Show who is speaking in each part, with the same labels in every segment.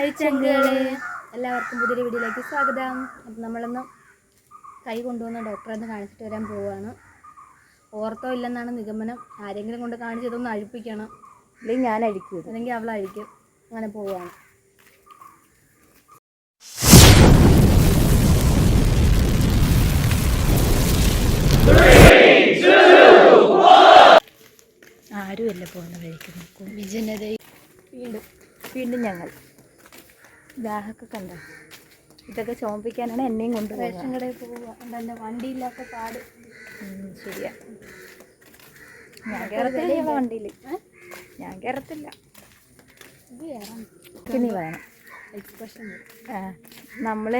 Speaker 1: Hi ചങ്കുകളെ എല്ലാവർക്കും പുതിയൊരു വീഡിയോയിലേക്ക് സ്വാഗതം. അപ്പം നമ്മളൊന്ന് കൈ കൊണ്ടുവന്ന ഡോക്ടറെ ഒന്ന് കാണിച്ചിട്ട് വരാൻ പോവുകയാണ് ഓർത്തോ ഇല്ലെന്നാണ് നിഗമനം. ആരെങ്കിലും കൊണ്ട് കാണിച്ചതൊന്ന് അഴിപ്പിക്കണം.
Speaker 2: അല്ലെങ്കിൽ ഞാൻ അഴിക്കും
Speaker 1: അല്ലെങ്കിൽ അവൾ അഴിക്കും. അങ്ങനെ പോവുകയാണ്
Speaker 2: ആരുമല്ല പോകുന്ന വഴിക്ക് നോക്കും
Speaker 1: വിജനത വീണ്ടും
Speaker 2: വീണ്ടും ഞങ്ങൾ. ദാഹൊക്കെ കണ്ടോ? ഇതൊക്കെ ചോമ്പിക്കാനാണ് എന്നെയും
Speaker 1: റേഷൻ
Speaker 2: കൊണ്ടുപോകുന്നത്
Speaker 1: കടയിൽ പോവുക. എന്റെ വണ്ടിയില്ലാത്ത പാട്.
Speaker 2: ശരിയാ. ഞാൻ കയറത്തില്ല ഇവളെ വണ്ടിയിൽ. ഞാൻ കയറത്തില്ല ഇനി വേണം. നമ്മൾ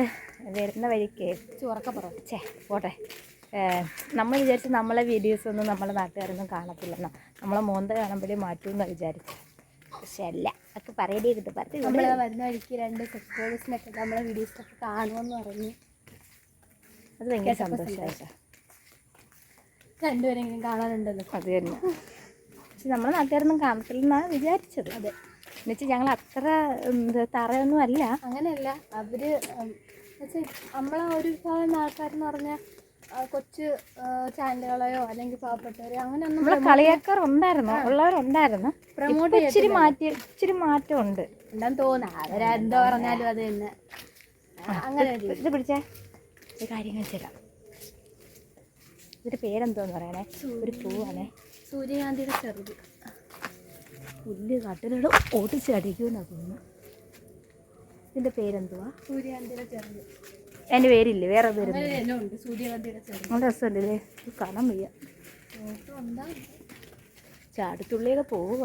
Speaker 2: വരുന്ന വഴിക്ക്
Speaker 1: ചുറക്ക പറ.
Speaker 2: ചേ പോട്ടെ. നമ്മൾ വിചാരിച്ച് നമ്മളെ വീഡിയോസ് ഒന്നും നമ്മളെ നാട്ടുകാരൊന്നും കാണത്തില്ലെന്നോ. നമ്മളെ മോന്ത കാണുമ്പോഴേ മാറ്റുമെന്നാണ് വിചാരിച്ചു. പക്ഷെ അല്ല ഒക്കെ പറയേണ്ടി കിട്ടും പറഞ്ഞു നമ്മൾ
Speaker 1: വരുന്ന വഴിക്ക് രണ്ട് സെക്ടേഴ്സിനൊക്കെ നമ്മളെ വീഡിയോസിലൊക്കെ കാണുമെന്ന് പറഞ്ഞു
Speaker 2: അത് ഭയങ്കര സന്തോഷമായിട്ടാ
Speaker 1: രണ്ടുപേരെങ്കിലും കാണാനുണ്ടല്ലോ.
Speaker 2: അത് തന്നെ. പക്ഷെ നമ്മളെ നാട്ടുകാരൊന്നും കാണത്തില്ലെന്നാണ് വിചാരിച്ചത്.
Speaker 1: അതെ.
Speaker 2: എന്നുവെച്ചാൽ ഞങ്ങൾ അത്ര തറയൊന്നും അല്ല.
Speaker 1: അങ്ങനെയല്ല അവർ എന്നുവെച്ചാൽ എന്നുവെച്ചാ നമ്മളെ ഒരു വിഭാഗം ആൾക്കാരെന്ന് പറഞ്ഞാൽ കൊച്ചു ചാനലുകളെയോ അല്ലെങ്കിൽ പാവപ്പെട്ടവരെയോ അങ്ങനെ
Speaker 2: നമ്മളെ കളിയാക്കാറുണ്ടായിരുന്നു. ഉള്ളവരുണ്ടായിരുന്നു.
Speaker 1: പ്രൊമോട്ട്
Speaker 2: ഇച്ചിരി മാറ്റി ഇച്ചിരി മാറ്റമുണ്ട്.
Speaker 1: ഉണ്ടെന്ന് തോന്നുന്നു. അവരെന്തോ പറഞ്ഞാലും അത് തന്നെ. അങ്ങനെ
Speaker 2: ഇത് പിടിച്ചേ. ഒരു കാര്യം കാണിച്ചുതരാം ഇതിന്റെ പേരെന്തോന്ന് പറയണേ? ഒരു പൂവാണേ.
Speaker 1: സൂര്യകാന്തിയുടെ ചെറുത്.
Speaker 2: പുല്ല് കട്ടിലോട് ഓട്ടിച്ചടിക്കുമെന്നാണ് തോന്നുന്നു. ഇതിന്റെ പേരെന്തുവാ?
Speaker 1: സൂര്യകാന്തിയുടെ ചെറുത്.
Speaker 2: എന്റെ പേരില്ലേ? വേറെ പേര് നല്ല രസമുണ്ടല്ലേ? ഇത് കാണാൻ വയ്യ. ചാടത്തുള്ളിയൊക്കെ പോവുക.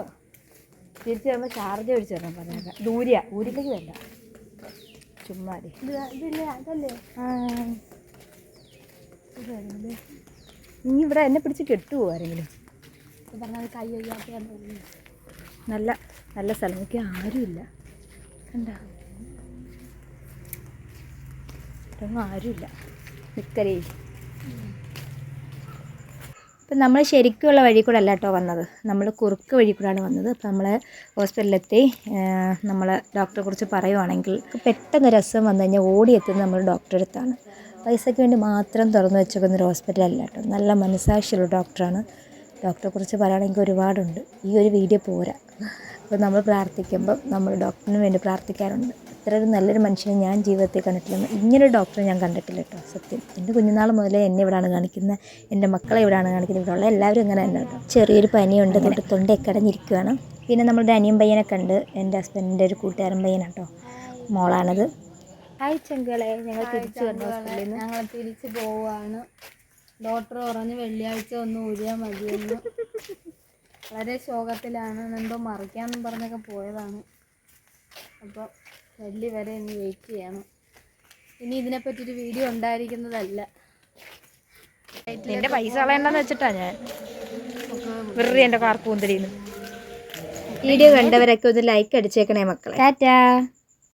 Speaker 2: തിരിച്ചു വരുമ്പോൾ ചാർജ് മേടിച്ചു പറയാ പറഞ്ഞേക്കാം. ദൂരെയാ ഊരിലേക്ക് വേണ്ട ചുമ്മാടി ഇനി ഇവിടെ എന്നെ പിടിച്ച് കെട്ടുവോ ആരെങ്കിലും? നല്ല നല്ല സ്ഥലം. നോക്കി ആരുമില്ല. കണ്ട? ഇതൊന്നും ആരുമില്ല. നിൽക്കലേ ഇപ്പം നമ്മൾ ശരിക്കുള്ള വഴി കൂടെ അല്ല കേട്ടോ വന്നത്. നമ്മൾ കുറുക്ക് വഴി കൂടെയാണ് വന്നത്. അപ്പം നമ്മൾ ഹോസ്പിറ്റലിലെത്തി നമ്മൾ ഡോക്ടറെ കുറിച്ച് പറയുവാണെങ്കിൽ പെട്ടെന്ന് രസം വന്നു കഴിഞ്ഞാൽ ഓടിയെത്തുന്നത് നമ്മൾ ഡോക്ടറെ അടുത്താണ്. പൈസയ്ക്ക് വേണ്ടി മാത്രം തുറന്നു വെച്ചേക്കുന്ന ഒരു ഹോസ്പിറ്റലല്ല കേട്ടോ. നല്ല മനസ്സാക്ഷിയുള്ള ഡോക്ടറാണ്. ഡോക്ടറെ കുറിച്ച് പറയുകയാണെങ്കിൽ ഒരുപാടുണ്ട്. ഈ ഒരു വീഡിയോ പോരാ. അപ്പോൾ നമ്മൾ പ്രാർത്ഥിക്കുമ്പം നമ്മൾ ഡോക്ടറിന് വേണ്ടി പ്രാർത്ഥിക്കാറുണ്ട്. ഇത്ര നല്ലൊരു മനുഷ്യനെ ഞാൻ ജീവിതത്തിൽ കണ്ടിട്ടില്ല. ഇങ്ങനൊരു ഡോക്ടറെ ഞാൻ കണ്ടിട്ടില്ല കേട്ടോ. സത്യം. എന്റെ കുഞ്ഞുനാൾ മുതലേ എന്നെ ഇവിടെയാണ് കാണിക്കുന്നത് എന്റെ മക്കളെ ഇവിടെയാണ് കാണിക്കുന്നത് ഇവിടെയുള്ള എല്ലാവരും അങ്ങനെ തന്നെ കേട്ടോ. ചെറിയൊരു പനിയുണ്ട് തൊട്ട് തൊണ്ടയൊക്കെ അടഞ്ഞിരിക്കുകയാണ് പിന്നെ നമ്മളുടെ അനിയൻ പയ്യനൊക്കെ ഉണ്ട്. എന്റെ ഹസ്ബൻഡിന്റെ ഒരു കൂട്ടുകാരൻ പയ്യനാണ് കേട്ടോ മോളാണത്. ഹായ് ചെങ്കളെ. ഞങ്ങൾ തിരിച്ചു വന്നു
Speaker 1: ഞങ്ങൾ തിരിച്ചു പോവാണ്. ഡോക്ടർ പറഞ്ഞ് വെള്ളിയാഴ്ച ഒന്ന് ഊരിയാൽ മതിയെന്ന്. വളരെ ശോകത്തിലാണ്. എന്തോ മറിക്കാന്നും പറഞ്ഞൊക്കെ പോയതാണ്. അപ്പോൾ വെള്ളി വരെ ഇനി വെയിറ്റ് ചെയ്യണം. ഇനി ഇതിനെ ഇതിനെപ്പറ്റിയൊരു വീഡിയോ ഉണ്ടായിരിക്കുന്നതല്ല.
Speaker 2: നിന്റെ പൈസ കളയണ്ടെന്ന് വെച്ചിട്ടാ ഞാൻ. വെറുതെ എന്റെ കാർ പൂന്തരിന്ന് വീഡിയോ കണ്ടവരൊക്കെ ഒന്ന് ലൈക്ക് അടിച്ചേക്കണേ മക്കളെ. ടാറ്റാ